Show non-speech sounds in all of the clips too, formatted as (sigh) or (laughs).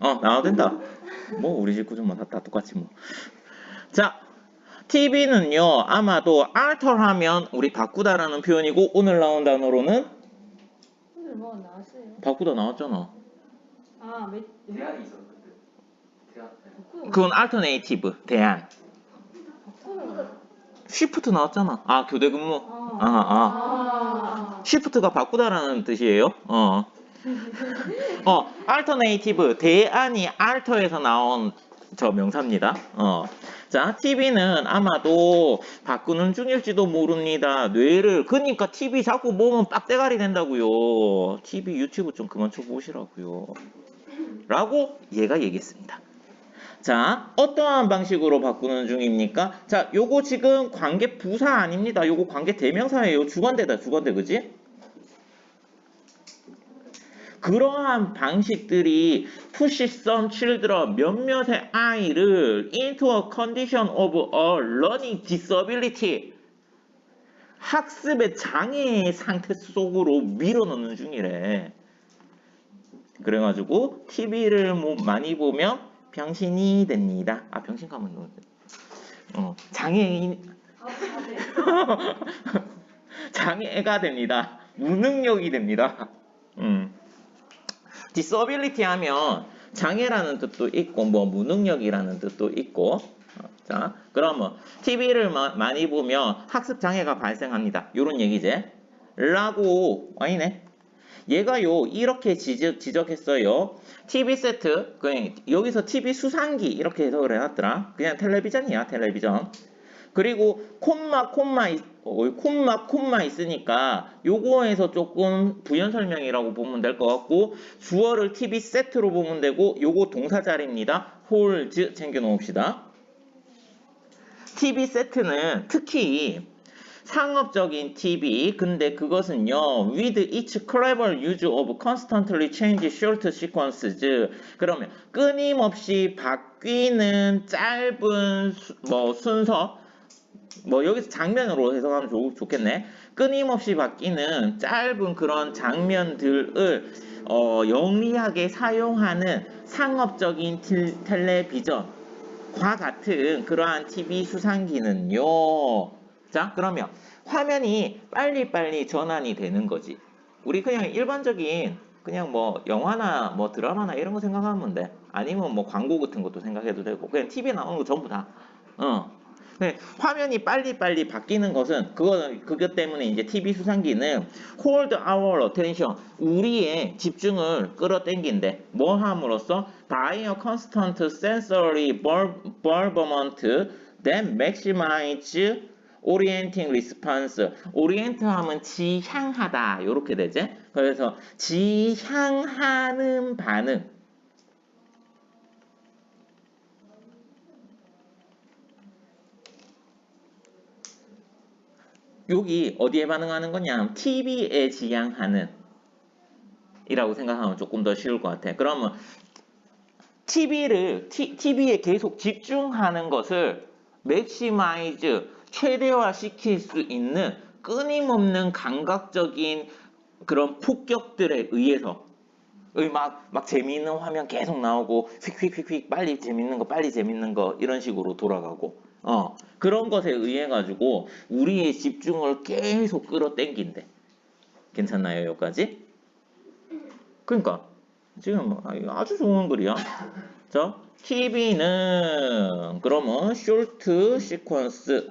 어, 나와도 된다. 뭐 우리 집 구조만 다, 다 똑같이 뭐. 자, TV는요 아마도 alter하면 우리 바꾸다라는 표현이고 오늘 나온 단어로는 오늘 뭐 나왔어요? 바꾸다 나왔잖아. 아, 몇, 대안이 있었거든. 대안. 바꾸는 그건 alternative 대안. 바꾸는 shift 나왔잖아. 아 교대 근무. 아, 아, 아. 아. shift가 바꾸다라는 뜻이에요. 어. 어, alternative 대안이 alter에서 나온 저 명사입니다. 어. 자, TV는 아마도 바꾸는 중일지도 모릅니다. 뇌를 그러니까 TV 자꾸 보면 빡대가리 된다고요. TV 유튜브 좀 그만 쳐 보시라고요. 라고 얘가 얘기했습니다. 자, 어떠한 방식으로 바꾸는 중입니까? 자, 요거 지금 관계 부사 아닙니다. 요거 관계 대명사예요. 주관대다, 주관대, 그지? 그러한 방식들이 push some children, 몇몇의 아이를 into a condition of a learning disability, 학습의 장애의 상태 속으로 밀어넣는 중이래. 그래가지고 TV를 뭐 많이 보면 병신이 됩니다. 아 병신 가면 너, 어 장애인 (laughs) 장애가 됩니다. 무능력이 됩니다. 음. disability 하면 장애라는 뜻도 있고 뭐 무능력이라는 뜻도 있고 어, 자 그러면 TV를 많이 보면 학습 장애가 발생합니다. 요런 얘기지. 라고 아니네. 얘가요 이렇게 지적, 지적했어요. TV 세트 그냥 여기서 TV 수상기 이렇게 해석을 해놨더라. 그냥 텔레비전이야 텔레비전. 그리고 콤마 콤마 있- 어, 콤마 콤마 있으니까 요거에서 조금 부연 설명이라고 보면 될 것 같고 주어를 TV 세트로 보면 되고 요거 동사 자리입니다. 홀즈 챙겨 놓읍시다. TV 세트는 특히 상업적인 TV 근데 그것은요 with each clever use of constantly change short sequences 그러면 끊임없이 바뀌는 짧은 수- 뭐 순서 뭐 여기서 장면으로 해석하면 좋, 좋겠네 끊임없이 바뀌는 짧은 그런 장면들을 어, 영리하게 사용하는 상업적인 틸- 텔레비전 과 같은 그러한 TV 수상기는요 자, 그러면 화면이 빨리빨리 전환이 되는 거지. 우리 그냥 일반적인 그냥 뭐 영화나 뭐 드라마나 이런 거 생각하면 돼. 아니면 뭐 광고 같은 것도 생각해도 되고 그냥 TV에 나오는 거 전부 다. 어. 네, 화면이 빨리빨리 바뀌는 것은 그거는 그것 때문에 이제 TV 수상기는 hold our attention 우리의 집중을 끌어당긴대. 뭐 함으로써 by a constant sensory bombardment that maximize orienting response. orient 하면 지향하다. 이렇게 되지. 그래서 지향하는 반응. 여기 어디에 반응하는 거냐? TV에 지향하는 이라고 생각하면 조금 더 쉬울 것 같아. 그러면 TV를 TV에 계속 집중하는 것을 맥시마이즈 최대화 시킬 수 있는 끊임없는 감각적인 그런 폭격들에 의해서 막, 막 재미있는 화면 계속 나오고 휙휙휙휙 빨리 재밌는 거 빨리 재밌는 거 이런 식으로 돌아가고 어 그런 것에 의해 가지고 우리의 집중을 계속 끌어당긴대 괜찮나요 여기까지? 그러니까 지금 아주 좋은 글이야 자 TV는 그러면 short sequence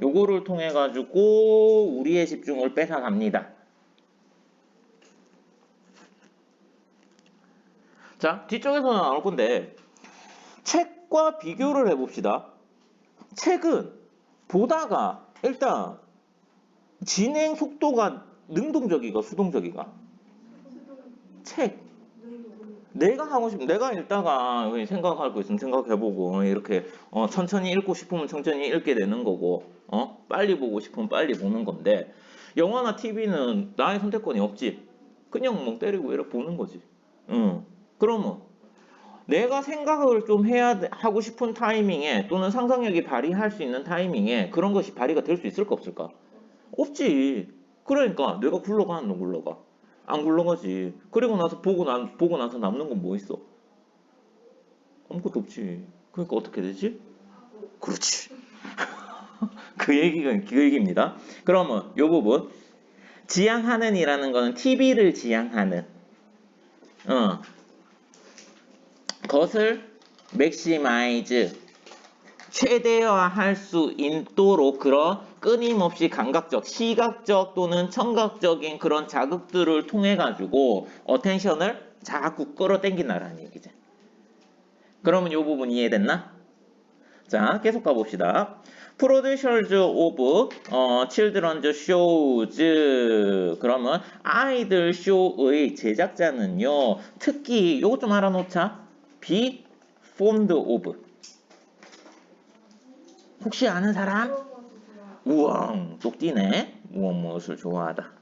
요거를 통해 가지고 우리의 집중을 뺏어갑니다. 자, 뒤쪽에서 나올 건데 책과 비교를 해봅시다. 책은 보다가 일단 진행 속도가 능동적이가 수동적이가. 책. 내가 하고 싶 내가 읽다가 생각할 거 있으면 생각해보고 이렇게 어, 천천히 읽고 싶으면 천천히 읽게 되는 거고 어? 빨리 보고 싶으면 빨리 보는 건데 영화나 TV는 나의 선택권이 없지. 그냥 뭐 때리고 이렇게 보는 거지. 응. 그러면 내가 생각을 좀 해야 돼- 하고 싶은 타이밍에 또는 상상력이 발휘할 수 있는 타이밍에 그런 것이 발휘가 될 수 있을까 없을까 없지 그러니까 내가 굴러가 안 굴러가 안 굴러가지. 그리고 나서 보고 난 보고 나서 남는 건 뭐 있어? 아무것도 없지. 그러니까 어떻게 되지? 그렇지. (laughs) 그 얘기가 그 얘기입니다. 그러면 요 부분 지향하는이라는 거는 TV를 지향하는 어 것을 맥시마이즈 최대화할 수 있도록 그런 끊임없이 감각적, 시각적 또는 청각적인 그런 자극들을 통해 가지고 어텐션을 자꾸 끌어당긴다라는 얘기지. 그러면 이 부분 이해됐나? 자, 계속 가봅시다. Producers of 어, Children's Shows 그러면 아이들 쇼의 제작자는요 특히 요것 좀 알아놓자 be fond of 혹시 아는 사람? 우왕 똑 띠네 무엇 무엇을 좋아하다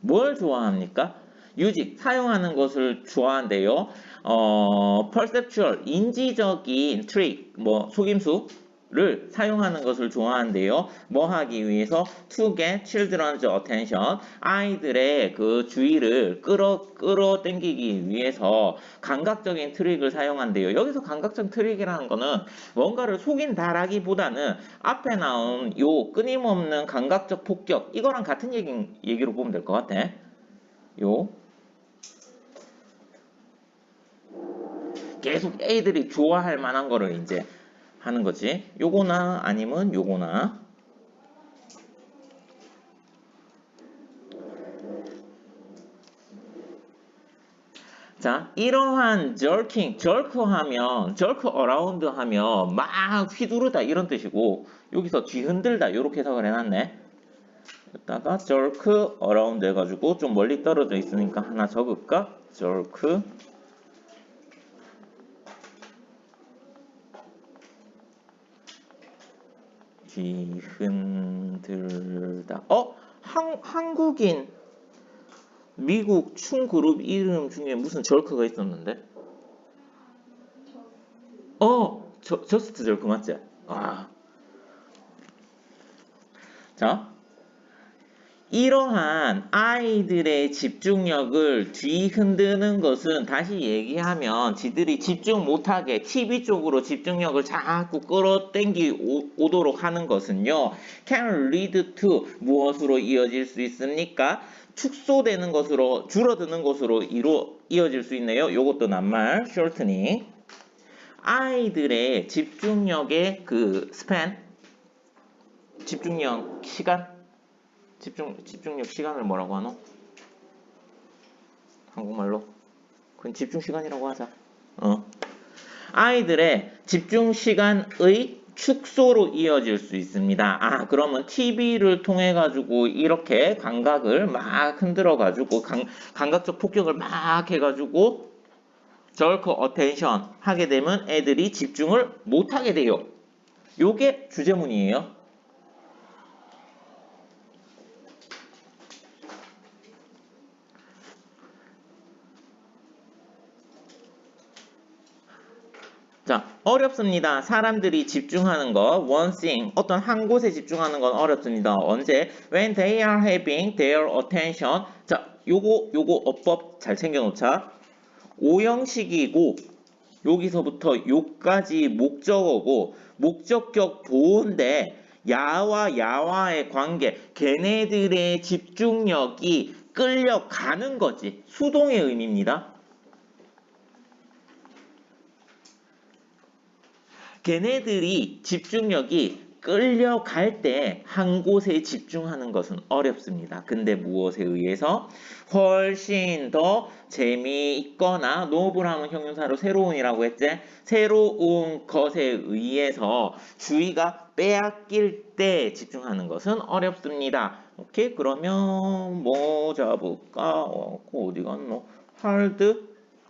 뭘 좋아합니까? 유직 사용하는 것을 좋아한대요. 어, perceptual 인지적인 트릭 뭐 속임수 를 사용하는 것을 좋아한대요. 뭐 하기 위해서 to get children's attention 아이들의 그 주의를 끌어 끌어 당기기 위해서 감각적인 트릭을 사용한대요. 여기서 감각적 트릭이라는 거는 뭔가를 속인다라기보다는 앞에 나온 요 끊임없는 감각적 폭격 이거랑 같은 얘기, 얘기로 보면 될 것 같아. 요 계속 애들이 좋아할 만한 거를 이제 하는 거지. 요거나 아니면 요거나. 자, 이러한 jerking, jerk 하면, jerk around 하면 막 휘두르다 이런 뜻이고 여기서 뒤흔들다 이렇게 해석을 해놨네. 여기다가 jerk around 해가지고 좀 멀리 떨어져 있으니까 하나 적을까? jerk 뒤흔들다. 어? 한, 한국인 미국 춤 그룹 이름 중에 무슨 절크가 있었는데? 어, 저, 저스트 절크 맞지? 아. 자, 이러한 아이들의 집중력을 뒤흔드는 것은 다시 얘기하면 지들이 집중 못하게 TV 쪽으로 집중력을 자꾸 끌어당기 오도록 하는 것은요. can lead to 무엇으로 이어질 수 있습니까? 축소되는 것으로 줄어드는 것으로 이루 이어질 수 있네요. 요것도 낱말 shortening. 아이들의 집중력의 그 span 집중력 시간 집중 집중력 시간을 뭐라고 하노? 한국말로? 그건 집중 시간이라고 하자. 어. 아이들의 집중 시간의 축소로 이어질 수 있습니다. 아, 그러면 TV를 통해 가지고 이렇게 감각을 막 흔들어 가지고 감각적 폭격을 막 해 가지고 절크 어텐션 하게 되면 애들이 집중을 못 하게 돼요. 요게 주제문이에요. 자, 어렵습니다. 사람들이 집중하는 거, one thing, 어떤 한 곳에 집중하는 건 어렵습니다. 언제? When they are having their attention. 자, 요거, 요거 어법 잘 챙겨놓자. 오형식이고, 여기서부터 요까지 목적어고, 목적격 보호인데, 야와 야와의 관계, 걔네들의 집중력이 끌려가는 거지. 수동의 의미입니다. 걔네들이 집중력이 끌려갈 때 한 곳에 집중하는 것은 어렵습니다. 근데 무엇에 의해서 훨씬 더 재미있거나 노블함은 형용사로 새로운이라고 했지? 새로운 것에 의해서 주의가 빼앗길 때 집중하는 것은 어렵습니다. 오케이? 그러면 뭐 잡을까? 어, 어디 갔노? hard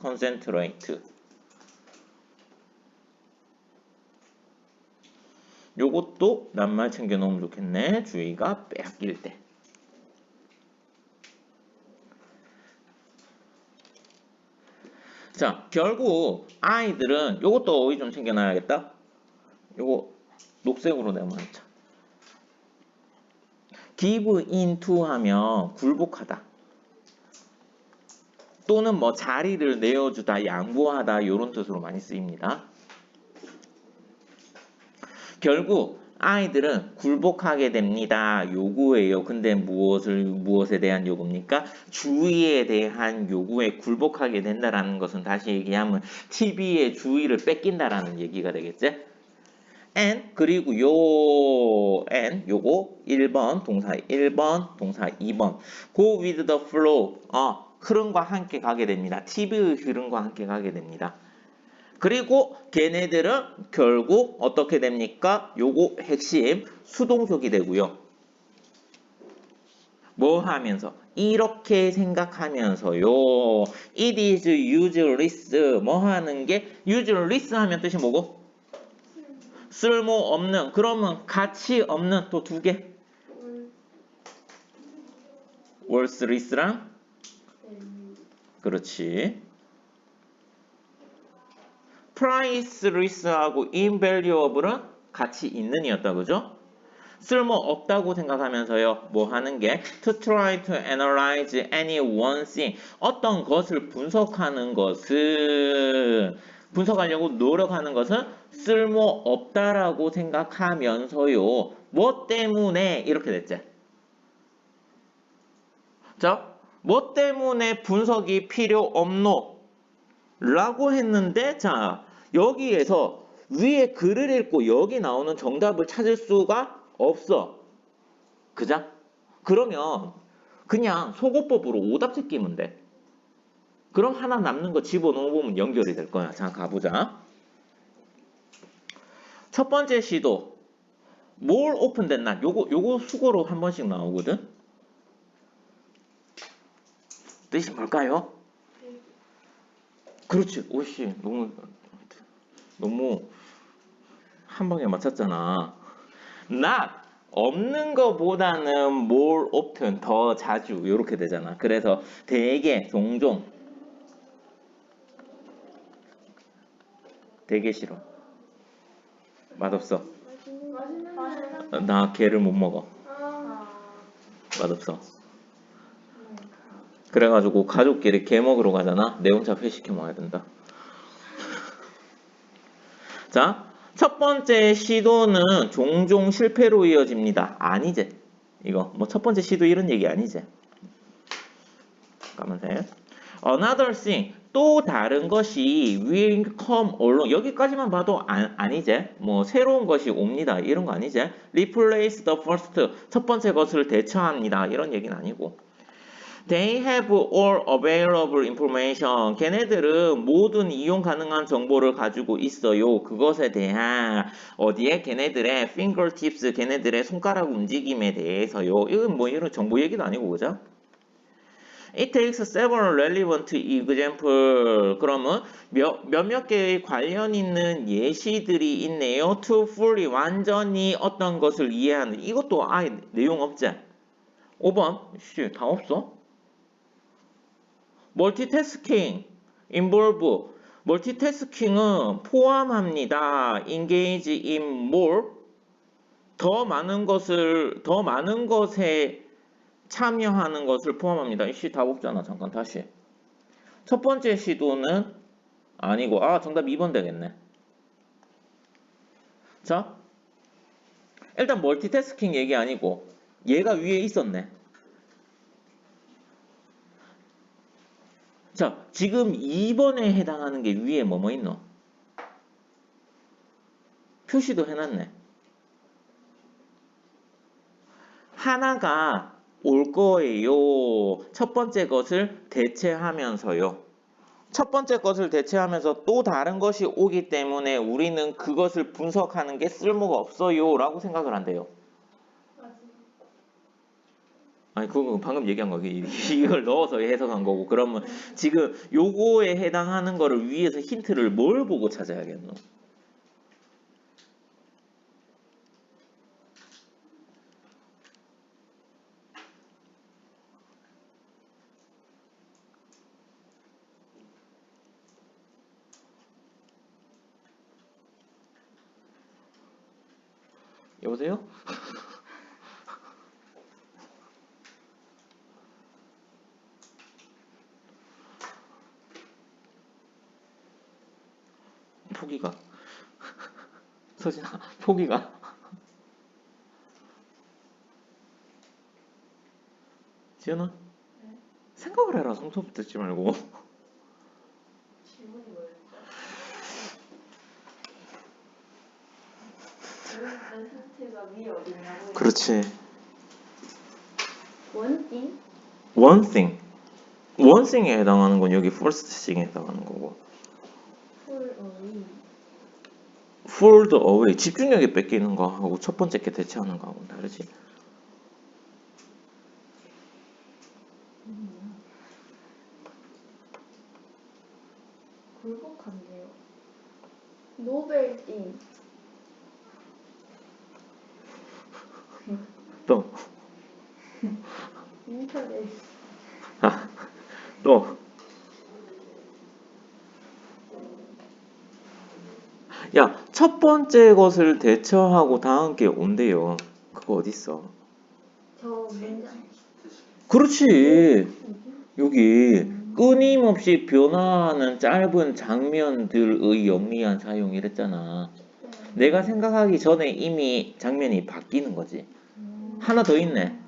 concentrate 요것도 낱말 챙겨 놓으면 좋겠네. 주의가 빼앗길 때. 자, 결국 아이들은 요것도 어휘 좀 챙겨 놔야겠다. 요거 녹색으로 내놓자. give in to 하면 굴복하다. 또는 뭐 자리를 내어주다, 양보하다 이런 뜻으로 많이 쓰입니다. 결국 아이들은 굴복하게 됩니다. 요구예요. 근데 무엇을 무엇에 대한 요구입니까? 주의에 대한 요구에 굴복하게 된다라는 것은 다시 얘기하면 TV의 주의를 뺏긴다라는 얘기가 되겠지? and 그리고 요 and 요거 1번 동사 1번 동사 2번 go with the flow 어 흐름과 함께 가게 됩니다. TV의 흐름과 함께 가게 됩니다. 그리고 걔네들은 결국 어떻게 됩니까? 요거 핵심 수동적이 되고요. 뭐 하면서 이렇게 생각하면서요. It is useless 뭐 하는 게 useless 하면 뜻이 뭐고? 쓸모 없는 그러면 가치 없는 또 두 개. worthless랑 그렇지. Priceless하고 invaluable은 가치 있는이었다 그죠? 쓸모 없다고 생각하면서요. 뭐 하는 게 to try to analyze any one thing 어떤 것을 분석하는 것은 분석하려고 노력하는 것은 쓸모 없다라고 생각하면서요. 뭐 때문에 이렇게 됐지? 자, 뭐 때문에 분석이 필요 없노? 라고 했는데 자 여기에서 위에 글을 읽고 여기 나오는 정답을 찾을 수가 없어. 그자? 그러면 그냥 속어법으로 오답지 끼면 돼. 그럼 하나 남는 거 집어넣어보면 연결이 될 거야. 자 가보자. 첫 번째 시도 뭘 오픈된 날 요거 요거 수고로 한 번씩 나오거든. 뜻이 뭘까요? 그렇지. 오씨 너무 너무 한 방에 맞췄잖아. not 없는 거보다는 more often 더 자주 이렇게 되잖아. 그래서 되게 종종 되게 싫어. 맛없어. 나 개를 못 먹어. 아. 맛없어. 그래가지고 가족끼리 개 먹으러 가잖아. 내 혼자 회시켜 먹어야 된다. 자, 첫 번째 시도는 종종 실패로 이어집니다. 아니지. 이거 뭐 첫 번째 시도 이런 얘기 아니지. 잠깐만요. Another thing 또 다른 것이 will come along 여기까지만 봐도 아, 아니지. 뭐 새로운 것이 옵니다. 이런 거 아니지. Replace the first 첫 번째 것을 대처합니다. 이런 얘기는 아니고. They have all available information. 걔네들은 모든 이용 가능한 정보를 가지고 있어요. 그것에 대한 어디에 걔네들의 fingertips, 걔네들의 손가락 움직임에 대해서요. 이건 뭐 이런 정보 얘기도 아니고 그죠? It takes several relevant example. 그러면 몇, 몇몇 개의 관련 있는 예시들이 있네요. To fully 완전히 어떤 것을 이해하는 이것도 아예 내용 없지? 5번 씨, 다 없어? 멀티태스킹, involve. 멀티태스킹은 포함합니다. engage in more. 더 많은 것을, 더 많은 것에 참여하는 것을 포함합니다. 이씨 다 없잖아. 잠깐 다시. 첫 번째 시도는 아니고, 아, 정답 2번 되겠네. 자, 일단 멀티태스킹 얘기 아니고, 얘가 위에 있었네. 자, 지금 2번에 해당하는 게 위에 뭐뭐 있노? 표시도 해놨네. 하나가 올 거예요. 첫 번째 것을 대체하면서요. 첫 번째 것을 대체하면서 또 다른 것이 오기 때문에 우리는 그것을 분석하는 게 쓸모가 없어요. 라고 생각을 한대요. 아니 그거 방금 얘기한 거 이- 이걸 넣어서 해석한 거고 그러면 지금 요거에 해당하는 거를 위에서 힌트를 뭘 보고 찾아야겠노? 여보세요? 포기가. (laughs) 서진아, 포기가. 지연아, 네. 생각을 해라. 성소부 듣지 말고. 질문이 뭐였죠? 그런 상태가 위에 어디냐고. 그렇지. 원띵? One thing. One thing에 해당하는 건 여기 first thing에 해당하는 거고. Fold away. 집중력이 뺏기는 거하고 첫 번째 게 대체하는 거하고는 다르지. 굴복한데요. 노벨띵. 또, 인터넷. 또. 야, 첫 번째 것을 대처하고 다음 게 온대요. 그거 어딨어? 저. 그렇지. 여기 끊임없이 변화하는 짧은 장면들의 영리한 사용 이랬잖아. 내가 생각하기 전에 이미 장면이 바뀌는 거지. 하나 더 있네.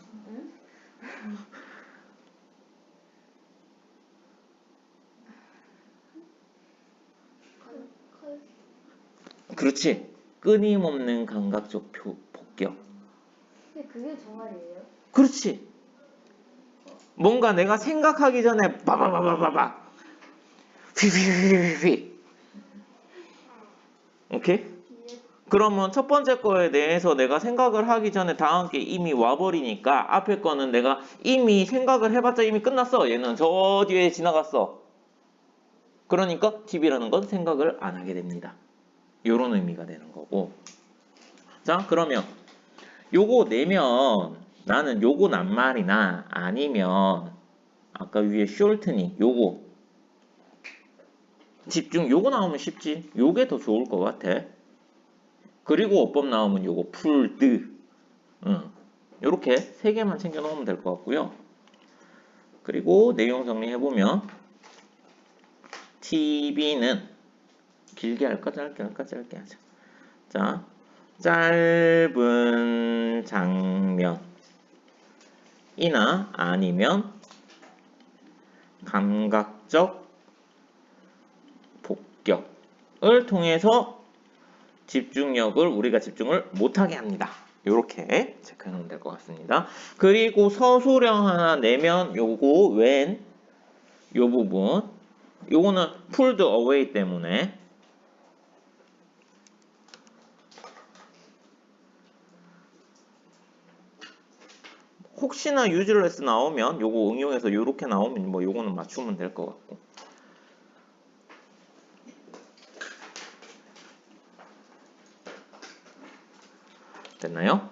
그렇지. 끊임없는 감각적 표, 폭격. 근데 그게 정말이에요? 그렇지. 뭔가 내가 생각하기 전에 바바바바바바 휘휘휘휘휘 오케이? 그러면 첫 번째 거에 대해서 내가 생각을 하기 전에 다음 게 이미 와버리니까 앞에 거는 내가 이미 생각을 해봤자 이미 끝났어. 얘는 저 뒤에 지나갔어. 그러니까 TV라는 건 생각을 안 하게 됩니다. 요런 의미가 되는 거고. 자, 그러면 요거 내면 나는 요거 낱말이나 아니면 아까 위에 숄트니 요거 집중 요거 나오면 쉽지. 요게 더 좋을 것 같아. 그리고 어법 나오면 요거 풀드. 응. 요렇게 세 개만 챙겨 놓으면 될 것 같고요. 그리고 내용 정리해보면 TV는 길게 할까 짧게 할까 짧게 하자. 자, 짧은 장면이나 아니면 감각적 폭격을 통해서 집중력을 우리가 집중을 못하게 합니다. 이렇게 체크해 놓으면 될 것 같습니다. 그리고 서술형 하나 내면 요거 when 요 부분 요거는 pulled away 때문에 혹시나 useless 나오면 요거 응용해서 요렇게 나오면 뭐 요거는 맞추면 될 것 같고 됐나요?